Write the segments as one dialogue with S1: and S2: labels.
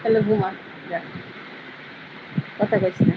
S1: তাহলে ঘুমা যা কথা কইস না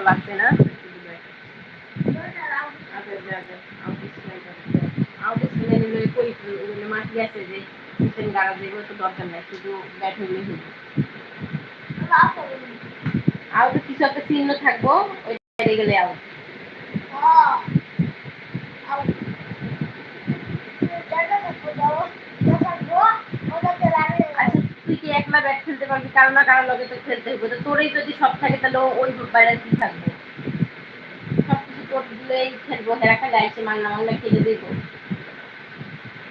S1: লাগছে না মাটি আছে যে কিচেন গাড়া দেবো তো দরকার নাই শুধু ব্যাট হইলে হইব আর চিহ্ন থাকব আচ্ছা তুই কি একলা ব্যাট খেলতে পারবি, কারও না কারও লগে তো খেলতে হইব তো তোরই যদি সব থাকে, তাহলে ওই বাইরে কি থাকবে। সব কিছু তোর দিলেই খেলব, হেরা খালি আইসে মাংনা মাংনা খেলে দিব।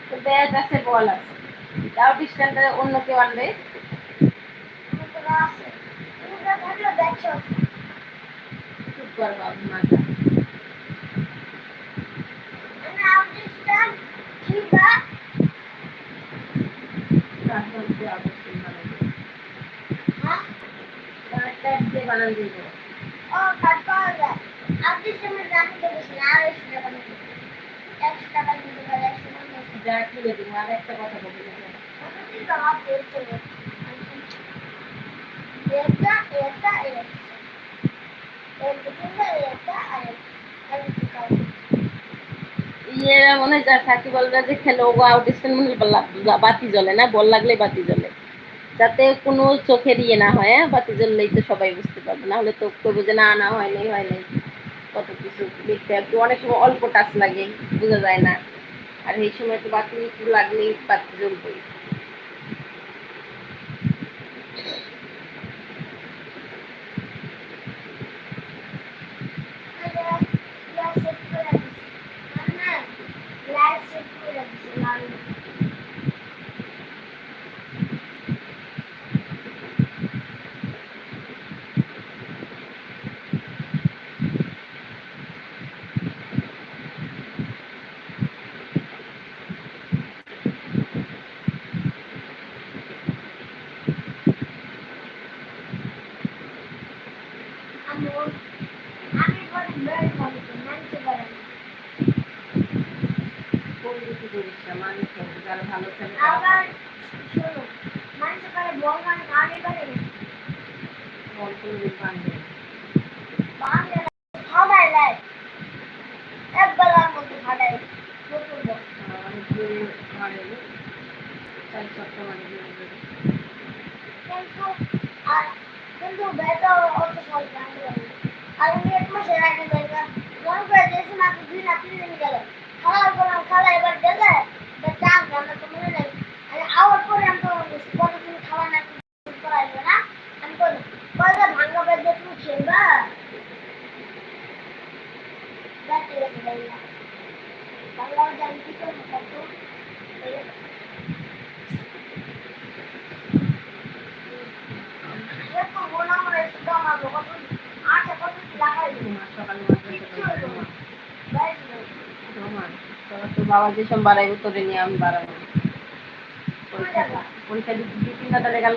S1: তো ব্যাট আছে বল আছে তাও ডিস্টেন্সে অন্য কেউ আনবে। চুপ কর বাবু মাথা তারপর দিয়ে তারটা দিয়ে বানান। দিব যা খুলে দিব আর একটা কথা বলি। ইয়েরা মনে হয় যা সাকিব বলরা যে খেলে ও আউট স্টেন মনে বাতি জ্বলে না বল লাগলে বাতি জ্বলে। যাতে কোনো চোখের ইয়ে না হয় হ্যাঁ? বাতি জ্বললেই তো সবাই বুঝতে পারবে। না হলে তো করব যে না না, হয় নাই হয় নাই। কত কিছু দেখতে একটু অনেক সময় অল্প টাচ লাগে, বোঝা যায় না। আর এই সময় তো বাতি একটু লাগলেই বাতি জ্বলবেই। কোন কিছু করিস না মানুষ হবে, যারা ভালো খেলে
S2: আবার শোনো মানুষ করে বল মানে আগে করে
S1: বল কোনোদিন ভাঙবে না।
S2: ফাটাই দেয় এক বেলার মধ্যে ফাটাই নতুন বল।
S1: আর অনেক মারে চার চারটা।
S2: কিন্তু আর কিন্তু বেটা অত সহজ আর আমি এক মাসের আগে বেটা মনে করে দেশে মাত্র দুই তিন দিন গেল। খাওয়ার পর খাওয়া এবার গেলে দাম আমরা তো মনে নেই আওয়ার পরে আমি তো। কতদিন খাওয়া না।
S1: বাবা যেসব বাড়াইবো তোরে নিয়ে আমি বাড়াবো পরীক্ষা? পরীক্ষা দিতে না তাহলে গেল